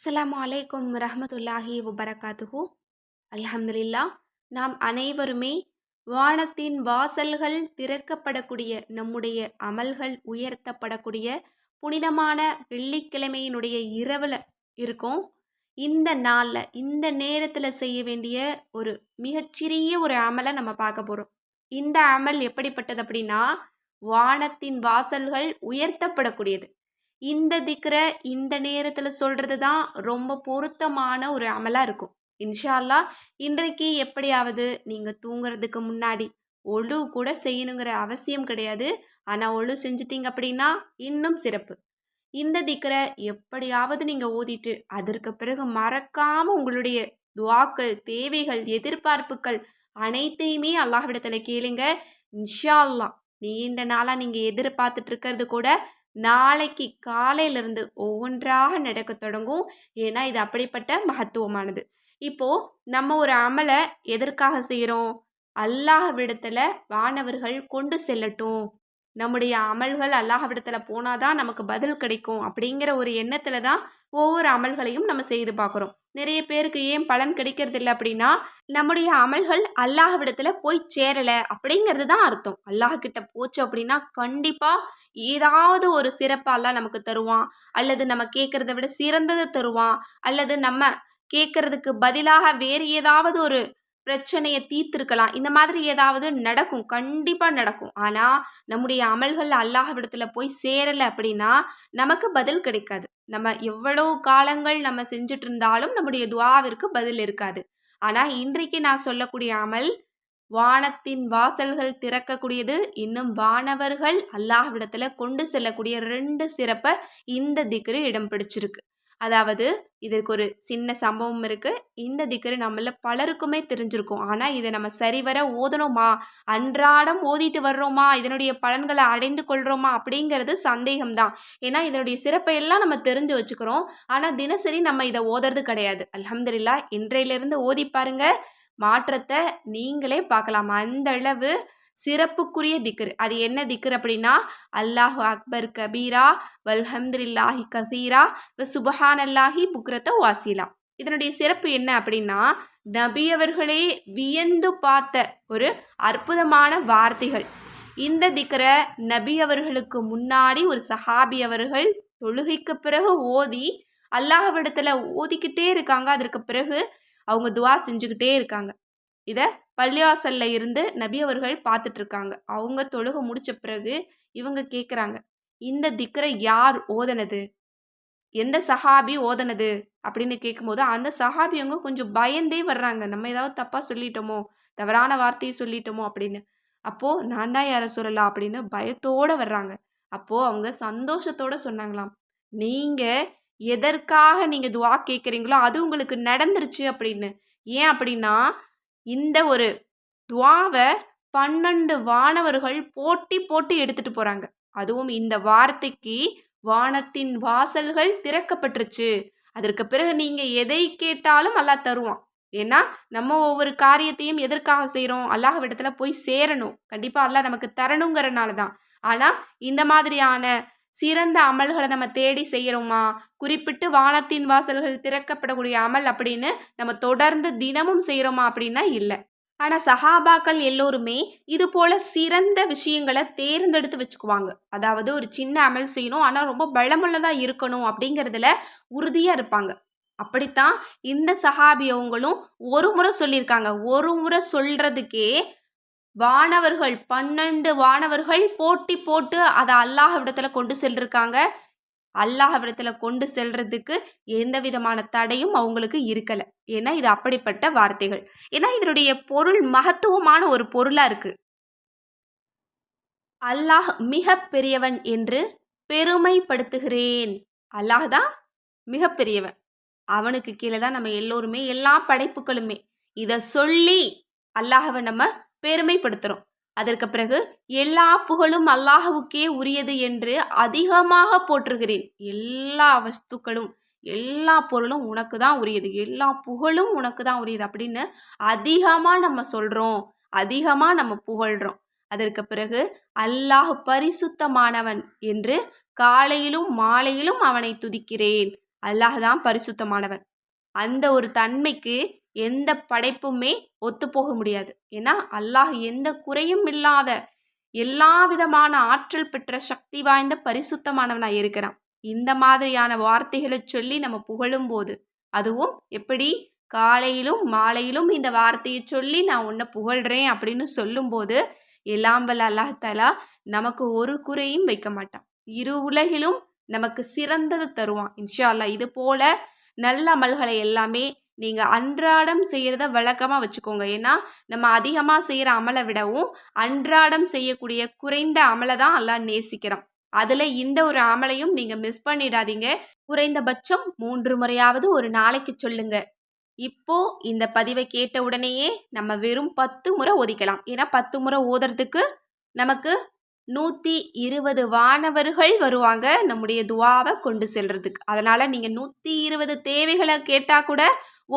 அஸ்லாம் அலைக்கும் ரஹமத்துல்லாஹி வபரகாத்துஹு. அல்ஹம்துலில்லா நாம் அனைவருமே வானத்தின் வாசல்கள் திறக்கப்படக்கூடிய நம்முடைய அமல்கள் உயர்த்தப்படக்கூடிய புனிதமான வெள்ளிக்கிழமையினுடைய இரவில் இருக்கும். இந்த நாளில் இந்த நேரத்தில் செய்ய வேண்டிய ஒரு மிகச்சிறிய ஒரு அமலை நம்ம பார்க்க போகிறோம் இந்த அமல் எப்படிப்பட்டது அப்படின்னா வானத்தின் வாசல்கள் உயர்த்தப்படக்கூடியது. இந்த திக்ரை இந்த நேரத்தில் சொல்கிறது தான் ரொம்ப பொருத்தமான ஒரு அமலாக இருக்கும். இன்ஷா அல்லாஹ் இன்றைக்கு எப்படியாவது நீங்கள் தூங்குறதுக்கு முன்னாடி ஒழு கூட செய்யணுங்கிற அவசியம் கிடையாது. ஆனால் ஒழு செஞ்சிட்டிங்க அப்படின்னா இன்னும் சிறப்பு. இந்த திக்கரை எப்படியாவது நீங்கள் ஓதிட்டு அதற்கு பிறகு மறக்காமல் உங்களுடைய துவாக்கள் தேவைகள் எதிர்பார்ப்புகள் அனைத்தையுமே அல்லாஹ்விடத்தில் கேளுங்க. இன்ஷா அல்லா நீண்ட நாளாக நீங்கள் எதிர்பார்த்துட்டு இருக்கிறது கூட நாளைக்கு காலையிலிருந்து ஒவ்வொன்றாக நடக்க தொடங்கும். ஏன்னா இது அப்படிப்பட்ட மகத்துவமானது. இப்போது நம்ம ஒரு அமலை எதற்காக செய்கிறோம் அல்லாஹ்விடத்தில் வானவர்கள் கொண்டு செல்லட்டும். நம்முடைய அமல்கள் அல்லாஹ்விடத்தில் போனால் தான் நமக்கு பதில் கிடைக்கும் அப்படிங்கிற ஒரு எண்ணத்தில் தான் ஒவ்வொரு அமல்களையும் நம்ம செய்து பார்க்குறோம். நிறைய பேருக்கு ஏன் பலன் கிடைக்கிறது இல்லை அப்படின்னா நம்முடைய அமல்கள் அல்லாஹ்விடத்தில் போய் சேரலை அப்படிங்கிறது தான் அர்த்தம். அல்லாஹ் கிட்ட போச்சு அப்படின்னா கண்டிப்பாக ஏதாவது ஒரு சிறப்பாலாம் நமக்கு தருவான். அல்லது நம்ம கேட்குறத விட சிறந்ததை தருவான். அல்லது நம்ம கேட்கறதுக்கு பதிலாக வேறு ஏதாவது ஒரு பிரச்சனையை தீர்த்திருக்கலாம். இந்த மாதிரி ஏதாவது நடக்கும். கண்டிப்பாக நடக்கும். ஆனால் நம்முடைய அமல்கள் அல்லாஹவிடத்தில் போய் சேரலை அப்படின்னா நமக்கு பதில் கிடைக்காது. நம்ம எவ்வளோ காலங்கள் நம்ம செஞ்சுட்டு இருந்தாலும் நம்முடைய துவாவிற்கு பதில் இருக்காது. ஆனால் இன்றைக்கு நான் சொல்லக்கூடிய அமல் வானத்தின் வாசல்கள் திறக்கக்கூடியது. இன்னும் வானவர்கள் அல்லாஹ்விடத்தில் கொண்டு செல்லக்கூடிய ரெண்டு சிறப்பை இந்த திக்ரு இடம் பிடிச்சிருக்கு. அதாவது இதற்கு ஒரு சின்ன சம்பவம் இருக்குது இந்த திக்கரு நம்மள பலருக்குமே தெரிஞ்சிருக்கும். ஆனால் இதை நம்ம சரிவர ஓதணுமா? அன்றாடம் ஓதிட்டு வர்றோமா? இதனுடைய பலன்களை அடைந்து கொள்கிறோமா அப்படிங்கிறது சந்தேகம்தான். ஏன்னா இதனுடைய சிறப்பை எல்லாம் நம்ம தெரிஞ்சு வச்சுக்கிறோம். ஆனால் தினசரி நம்ம இதை ஓதுறது கிடையாது. அலமதுல்லா இன்றையிலிருந்து ஓதி பாருங்க. மாற்றத்தை நீங்களே பார்க்கலாம். அந்த அளவு சிறப்புக்குரிய திக்ரு. அது என்ன திக்ரு அப்படின்னா அல்லாஹு அக்பர் கபீரா வல்ஹம்துல்லாஹி கசீரா சுபஹான் அல்லாஹி புக்ரத வாசிலா. இதனுடைய சிறப்பு என்ன அப்படின்னா நபி அவர்களே வியந்து பார்த்த ஒரு அற்புதமான வார்த்தைகள். இந்த திக்கரை நபி அவர்களுக்கு முன்னாடி ஒரு சஹாபி அவர்கள் தொழுகைக்கு பிறகு ஓதி அல்லாஹ்விடத்தில் ஓதிக்கிட்டே இருக்காங்க. அதற்கு பிறகு அவங்க துவா செஞ்சுக்கிட்டே இருக்காங்க. இதை பள்ளிவாசல்ல இருந்து நபி அவர்கள் பார்த்துட்டு இருக்காங்க அவங்க தொழுகை முடிச்ச பிறகு இவங்க கேட்குறாங்க இந்த திக்கரை யார் ஓதனது? எந்த சஹாபி ஓதனது? அப்படின்னு கேட்கும்போது அந்த சஹாபியவங்க கொஞ்சம் பயந்தே வர்றாங்க. நம்ம ஏதாவது தப்பாக சொல்லிட்டோமோ தவறான வார்த்தையை சொல்லிட்டோமோ அப்படின்னு அப்போது நான் தான் யாரை சொல்லலாம் அப்படின்னு பயத்தோடு வர்றாங்க. அப்போது அவங்க சந்தோஷத்தோடு சொன்னாங்களாம் நீங்கள் எதற்காக நீங்கள் துவா கேட்குறீங்களோ அது உங்களுக்கு நடந்துருச்சு அப்படின்னு ஏன் அப்படின்னா இந்த ஒரு துவாவை பன்னெண்டு வானவர்கள் போட்டி போட்டு எடுத்துட்டு போகிறாங்க அதுவும் இந்த வார்த்தைக்கு வானத்தின் வாசல்கள் திறக்கப்பட்டுருச்சு. அதற்கு பிறகு நீங்கள் எதை கேட்டாலும் அல்லாஹ் தருவான். ஏன்னா நம்ம ஒவ்வொரு காரியத்தையும் எதற்காக செய்கிறோம் அல்லாஹ் இடத்துல போய் சேரணும். கண்டிப்பாக அல்லாஹ் நமக்கு தரணுங்கிறனால தான். ஆனால் இந்த மாதிரியான சிறந்த அமல்களை நம்ம தேடி செய்கிறோமா குறிப்பிட்டு வானத்தின் வாசல்கள் திறக்கப்படக்கூடிய அமல் அப்படின்னு நம்ம தொடர்ந்து தினமும் செய்கிறோமா அப்படின்னா இல்லை. ஆனால் சஹாபாக்கள் எல்லோருமே இது போல் சிறந்த விஷயங்களை தேர்ந்தெடுத்து வச்சுக்குவாங்க. அதாவது ஒரு சின்ன அமல் செய்யணும் ஆனால் ரொம்ப பலமுள்ளதாக இருக்கணும் அப்படிங்கிறதுல உறுதியாக இருப்பாங்க. அப்படித்தான் இந்த சஹாபியவங்களும் ஒரு முறை சொல்லியிருக்காங்க. ஒரு முறை சொல்கிறதுக்கே வானவர்கள் பன்னெண்டு வானவர்கள் போட்டி போட்டு அதை அல்லாஹ் விடத்தில் கொண்டு செல்லிருக்காங்க அல்லாஹ் விடத்தில் கொண்டு செல்றதுக்கு எந்த விதமான தடையும் அவங்களுக்கு இருக்கலை. ஏன்னா இது அப்படிப்பட்ட வார்த்தைகள். ஏன்னா இதனுடைய பொருள் மகத்துவமான ஒரு பொருளாக இருக்குது அல்லாஹ் மிக பெரியவன் என்று பெருமைப்படுத்துகிறேன். அல்லாஹ் தான் மிகப்பெரியவன். அவனுக்கு கீழே தான் நம்ம எல்லோருமே எல்லா படைப்புகளுமே. இதை சொல்லி அல்லாஹவை நம்ம பெருமைப்படுத்துகிறோம் அதற்கு பிறகு எல்லா புகழும் அல்லாஹுவுக்கே உரியது என்று அதிகமாக போற்றுகிறேன். எல்லா வஸ்துக்களும் எல்லா பொருளும் உனக்கு தான் உரியது. எல்லா புகழும் உனக்கு தான் உரியது அப்படின்னு அதிகமாக நம்ம சொல்கிறோம் அதிகமாக நம்ம புகழ்கிறோம் அதற்கு பிறகு அல்லாஹ் பரிசுத்தமானவன் என்று காலையிலும் மாலையிலும் அவனை துதிக்கிறேன். அல்லாஹ் தான் பரிசுத்தமானவன். அந்த ஒரு தன்மைக்கு எந்த படைப்புமே ஒத்துப்போக முடியாது. ஏன்னா அல்லாஹ் எந்த குறையும் இல்லாத எல்லா விதமான ஆற்றல் பெற்ற சக்தி வாய்ந்த பரிசுத்தமானவனாக இருக்கிறான். இந்த மாதிரியான வார்த்தைகளை சொல்லி நம்ம புகழும்போது அதுவும் எப்படி? காலையிலும் மாலையிலும் இந்த வார்த்தையை சொல்லி நான் உன்னை புகழ்கிறேன் அப்படின்னு சொல்லும்போது எல்லாம் வல்ல அல்லாஹாலா நமக்கு ஒரு குறையும் வைக்க மாட்டான். இரு உலகிலும் நமக்கு சிறந்தது தருவான். இன்ஷா அல்லா இது போல நல்ல அமல்களை எல்லாமே நீங்கள் அன்றாடம் செய்கிறத வழக்கமாக வச்சுக்கோங்க. ஏன்னா நம்ம அதிகமாக செய்கிற அமலை விடவும் அன்றாடம் செய்யக்கூடிய குறைந்த அமலை தான் எல்லாம் நேசிக்கிறோம் அதில் இந்த ஒரு அமலையும் நீங்கள் மிஸ் பண்ணிடாதீங்க. குறைந்தபட்சம் மூன்று முறையாவது ஒரு நாளைக்கு சொல்லுங்க. இப்போ இந்த பதிவை கேட்ட உடனேயே நம்ம வெறும் பத்து முறை ஒதிக்கலாம் ஏன்னா பத்து முறை ஓதுறதுக்கு நமக்கு நூற்றி இருபது வானவர்கள் வருவாங்க நம்முடைய துவாவை கொண்டு செல்றதுக்கு. அதனால் நீங்கள் நூற்றி இருபது தேவைகளை கேட்டால் கூட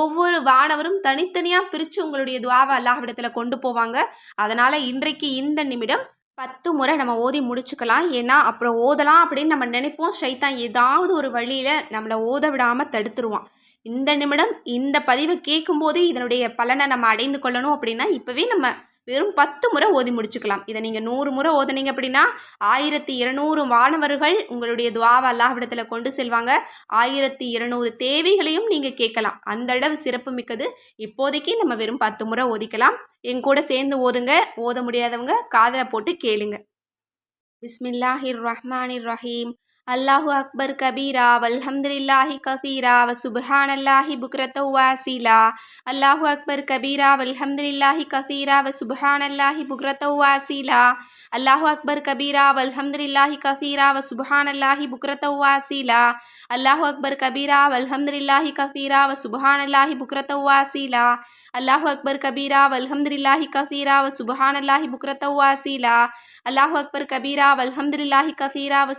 ஒவ்வொரு வானவரும் தனித்தனியாக பிரித்து உங்களுடைய துவாவை அல்லாஹ்விடத்தில் கொண்டு போவாங்க. அதனால் இன்றைக்கு இந்த நிமிடம் பத்து முறை நம்ம ஓதி முடிச்சுக்கலாம். ஏன்னா அப்புறம் ஓதலாம் அப்படின்னு நம்ம நினைப்போம். ஷைத்தான் ஏதாவது ஒரு வழியில் நம்மளை ஓத விடாமல் தடுத்துருவான். இந்த நிமிடம் இந்த பதிவை கேட்கும்போது இதனுடைய பலனை நம்ம அடைந்து கொள்ளணும் அப்படின்னா இப்போவே நம்ம வெறும் பத்து முறை ஓதி முடிச்சுக்கலாம். இதை நீங்கள் நூறு முறை ஓதுனீங்க அப்படின்னா ஆயிரத்தி இருநூறு மாணவர்கள் உங்களுடைய துவாவை அல்லாஹ்விடத்தில் கொண்டு செல்வாங்க. ஆயிரத்தி இருநூறு தேவைகளையும் நீங்கள் கேட்கலாம். அந்த அளவு சிறப்பு மிக்கது. இப்போதைக்கு நம்ம வெறும் பத்து முறை ஓதிக்கலாம். என் கூட சேர்ந்து ஓதுங்க. ஓத முடியாதவங்க காதில் போட்டு கேளுங்க. பிஸ்மில்லாஹிர் ரஹ்மானிர் ரஹீம் அல்லாஹு அக்பர் கபீரா வல்ஹம்துலில்லாஹி கசீரா வ சுபஹானல்லாஹி புக்ரத்த வாசீலா அல்லாஹு அக்பர் கபீரா வல்ஹம்துலில்லாஹி கசீரா வ சுபஹானல்லாஹி புக்ரத்த வாசீலா அல்லாஹு அக்பர் கபீரா வல்ஹம்துலில்லாஹி கசீரா வ சுபஹானல்லாஹி புக்ரத்த வாசீலா அல்லாஹு அக்பர் கபீரா வல்ஹம்துலில்லாஹி கசீரா வ சுபஹானல்லாஹி புக்ரத்த வாசீலா அல்லாஹு அக்பர் கபீரா வல்ஹம்துலில்லாஹி கசீரா வ சுபஹானல்லாஹி புக்ரத்த வாசீலா அல்லாஹு அக்பர் கபீரா வல்ஹம்துலில்லாஹி கசீரா வ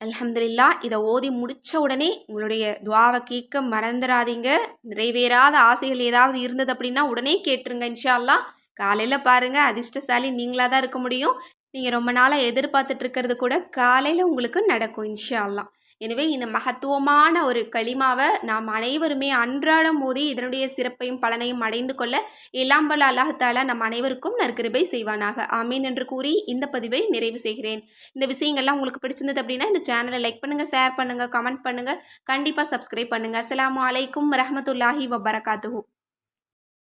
அலமதுல்லா இதை ஓதி முடித்த உடனே உங்களுடைய துவாவை கேட்க மறந்துடாதீங்க. நிறைவேறாத ஆசைகள் ஏதாவது இருந்தது அப்படின்னா உடனே கேட்டுருங்க இன்ஷால்லா காலையில் பாருங்கள் அதிர்ஷ்டசாலி நீங்களாக தான் இருக்க முடியும். நீங்கள் ரொம்ப நாளாக எதிர்பார்த்துட்டு இருக்கிறது கூட காலையில் உங்களுக்கு நடக்கும் இன்ஷால்லாம் எனவே இந்த மகத்துவமான ஒரு களிமாவை நாம் அனைவருமே அன்றாடம் மோதி இதனுடைய சிறப்பையும் பலனையும் அடைந்து கொள்ள எல்லாம் வல்ல அல்லாஹால நம் அனைவருக்கும் நற்கிருபை செய்வானாக. ஆமீன் என்று கூறி இந்த பதிவை நிறைவு செய்கிறேன். இந்த விஷயங்கள்லாம் உங்களுக்கு பிடிச்சிருந்தது அப்படின்னா இந்த சேனலை லைக் பண்ணுங்கள் ஷேர் பண்ணுங்கள் கமெண்ட் பண்ணுங்கள் கண்டிப்பாக சப்ஸ்கிரைப் பண்ணுங்கள் அஸ்லாம் வலைக்கும் ரஹமத்துல்லாஹி வபரகாத்துஹூ.